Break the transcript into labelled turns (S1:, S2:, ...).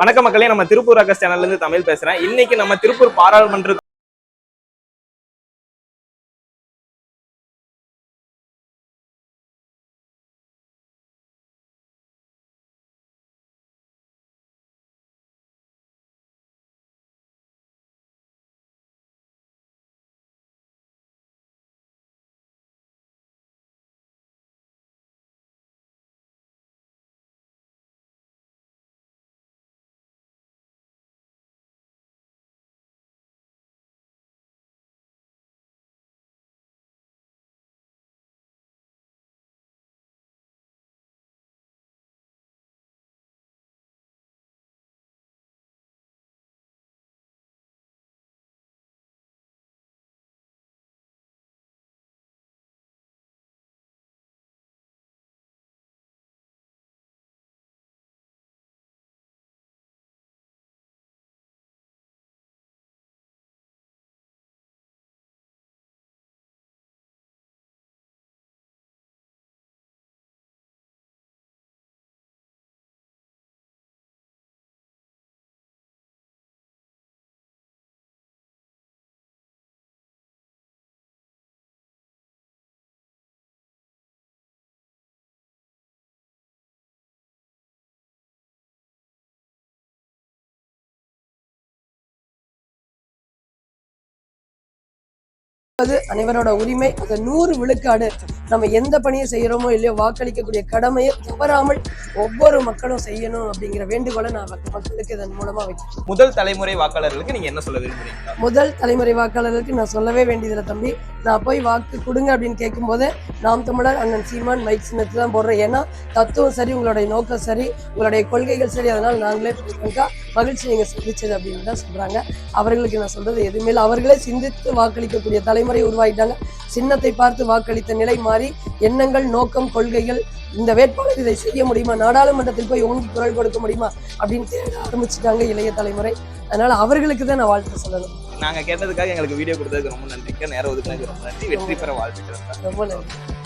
S1: வணக்க மக்களே நம்ம திருப்பூர் அகஸ் சேனல்ல இருந்து தமிழ் பேசுறேன். இன்னைக்கு நம்ம திருப்பூர் பாராளுமன்ற
S2: அது அனைவரோட உரிமை அந்த நூறு விழுக்காடு. நம்ம எந்த பணியை செய்யறோமோ இல்லையோ வாக்களிக்கக்கூடிய கடமையை தவறாமல் ஒவ்வொரு மக்களும் செய்யணும் அப்படிங்கிற வேண்டுகோளை நான் மக்க- மக்களுக்கு இதன் மூலமா வைக்கிறேன்.
S1: முதல் தலைமுறை வாக்காளர்களுக்கு நீங்க என்ன சொல்ல விரும்புறீங்க?
S2: முதல் தலைமுறை வாக்காளருக்கு நான் சொல்லவே வேண்டியதில்லை தம்பி. நான் போய் வாக்கு கொடுங்க அப்படின்னு கேட்கும்போது நாம் தமிழர் அண்ணன் சீமான் மைக் சின்னத்தை தான் போடுறேன் ஏன்னா தத்துவம் சரி உங்களுடைய நோக்கம் சரி உங்களுடைய கொள்கைகள் சரி அதனால் நாங்களே மகிழ்ச்சி நீங்க சந்திச்சது அப்படின்னு தான் சொல்றாங்க. அவர்களுக்கு நான் சொல்றது எதுவுமே அவர்களே சிந்தித்து வாக்களிக்கக்கூடிய தலைமுறை உருவாகிட்டாங்க சின்னத்தை பார்த்து வாக்களித்த நிலை மாறி எண்ணங்கள் நோக்கம் கொள்கைகள் இந்த வேட்பாளர் இதை செய்ய முடியுமா? நாடாளுமன்றத்தில் போய் ஓங்கி குரல் கொடுக்க முடியுமா? அப்படின்னு தேட ஆரம்பிச்சுட்டாங்க இளைய தலைமுறை. அதனால அவர்களுக்கு தான் நான் வாழ்த்து சொல்லணும்.
S1: நாங்க கேட்டதுக்காக எங்களுக்கு வீடியோ கொடுத்ததுக்கு ரொம்ப நன்றிங்க நேரம் ஒதுக்குனதுக்கு ரொம்ப நன்றி. வெற்றி பெற வாழ்த்துக்கிறேன்
S2: ரொம்ப நன்றி.